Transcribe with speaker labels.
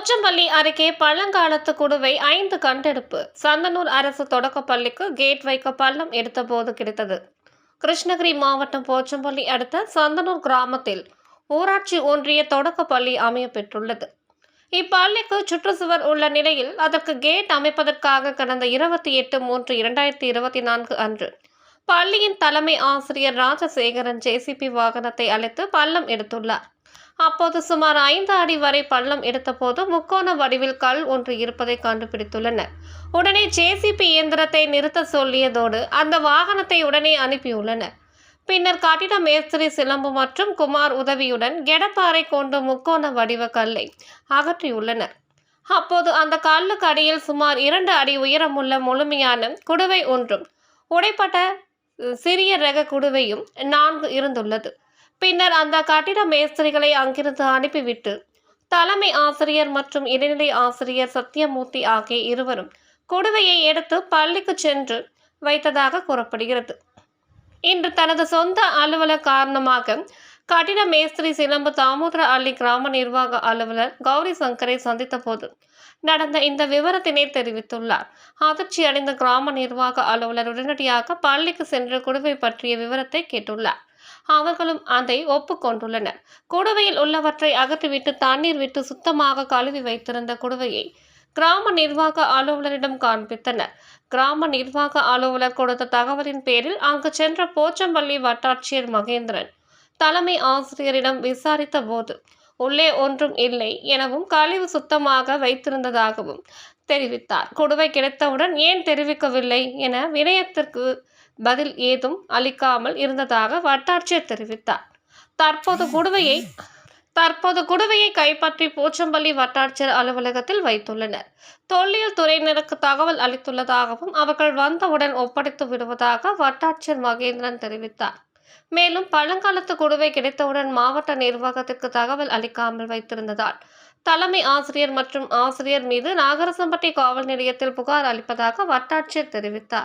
Speaker 1: போச்சம்பள்ளி அருகே பழங்காலத்து குடுவை ஐந்து கண்டெடுப்பு. சந்தனூர் அரசு தொடக்கப்பள்ளிக்கு கேட் வைக்க பள்ளம் எடுத்தபோது கிடைத்தது. கிருஷ்ணகிரி மாவட்டம் போச்சம்பள்ளி அடுத்த சந்தனூர் கிராமத்தில் ஊராட்சி ஒன்றிய தொடக்கப்பள்ளி அமைய பெற்றுள்ளது. இப்பள்ளிக்கு சுற்றுச்சுவர் உள்ள நிலையில் அதற்கு கேட் அமைப்பதற்காக கடந்த இருபத்தி எட்டு மூன்று இரண்டாயிரத்தி இருபத்தி நான்கு அன்று பள்ளியின் தலைமை ஆசிரியர் ராஜசேகரன் ஜேசிபி வாகனத்தை அழைத்து பள்ளம் எடுத்துள்ளார். அப்போது சுமார் ஐந்து அடி வரை பள்ளம் எடுத்தபோது முக்கோண வடிவில் கல் ஒன்று இருப்பதை கண்டுபிடித்துள்ளனர் உடனே ஜேசிபி இயந்திரத்தை நிறுத்த சொல்லியதோடு அந்த வாகனத்தை உடனே அனுப்பியுள்ளனர் பின்னர் கட்டிட மேஸ்திரி சிலம்பு மற்றும் குமார் உதவியுடன் கெடப்பாறை கொண்டு முக்கோண வடிவ கல்லை அகற்றியுள்ளனர். அப்போது அந்த கல்லுக்கு அடியில் சுமார் இரண்டு அடி உயரமுள்ள முழுமையான குடுவை ஒன்றும் உடைப்பட்ட சிறிய ரக குடுவையும் நான்கு இருந்துள்ளது. பின்னர் அந்த கட்டிட மேஸ்திரிகளை அங்கிருந்து அனுப்பிவிட்டு தலைமை ஆசிரியர் மற்றும் இடைநிலை ஆசிரியர் சத்யமூர்த்தி ஆகிய இருவரும் குடுவையை எடுத்து பள்ளிக்கு சென்று வைத்ததாக கூறப்படுகிறது. இன்று தனது சொந்த அலுவலர் காரணமாக கட்டிட மேஸ்திரி சிலம்பு தாமோதர அள்ளி கிராம நிர்வாக அலுவலர் கௌரி சங்கரை சந்தித்த போது நடந்த இந்த விவரத்தினை தெரிவித்துள்ளார். அதிர்ச்சி அடைந்த கிராம நிர்வாக அலுவலர் உடனடியாக பள்ளிக்கு சென்று குடுவை பற்றிய விவரத்தை கேட்டுள்ளார். அவர்களும் அதை ஒப்புக்கொண்டுள்ளனர். குடுவையில் உள்ளவற்றை அகற்றிவிட்டு தண்ணீர் விட்டு சுத்தமாக கழுவி வைத்திருந்த குடுவையை கிராம நிர்வாக அலுவலரிடம் காண்பித்தனர். கிராம நிர்வாக அலுவலர் கொடுத்த தகவலின் பேரில் அங்கு சென்ற போச்சம்பள்ளி வட்டாட்சியர் மகேந்திரன் தலைமை ஆசிரியரிடம் விசாரித்த போது உள்ளே ஒன்றும் இல்லை எனவும் கழிவு சுத்தமாக வைத்திருந்ததாகவும் தெரிவித்தார். குடுவை கிடைத்தவுடன் ஏன் தெரிவிக்கவில்லை என வினயத்திற்கு பதில் ஏதும் அளிக்காமல் இருந்ததாக வட்டாட்சியர் தெரிவித்தார். தற்போது குடுவையை தற்போது குடுவையை கைப்பற்றி போச்சம்பள்ளி வட்டாட்சியர் அலுவலகத்தில் வைத்துள்ளனர். தொல்லியல் துறையினருக்கு தகவல் அளித்துள்ளதாகவும் அவர்கள் வந்தவுடன் ஒப்படைத்து விடுவதாக வட்டாட்சியர் மகேந்திரன் தெரிவித்தார். மேலும் பழங்காலத்து குடுவை கிடைத்தவுடன் மாவட்ட நிர்வாகத்திற்கு தகவல் அளிக்காமல் வைத்திருந்ததால் தலைமை ஆசிரியர் மற்றும் ஆசிரியர் மீது நாகரசம்பட்டி காவல் நிலையத்தில் புகார் அளிப்பதாக வட்டாட்சியர் தெரிவித்தார்.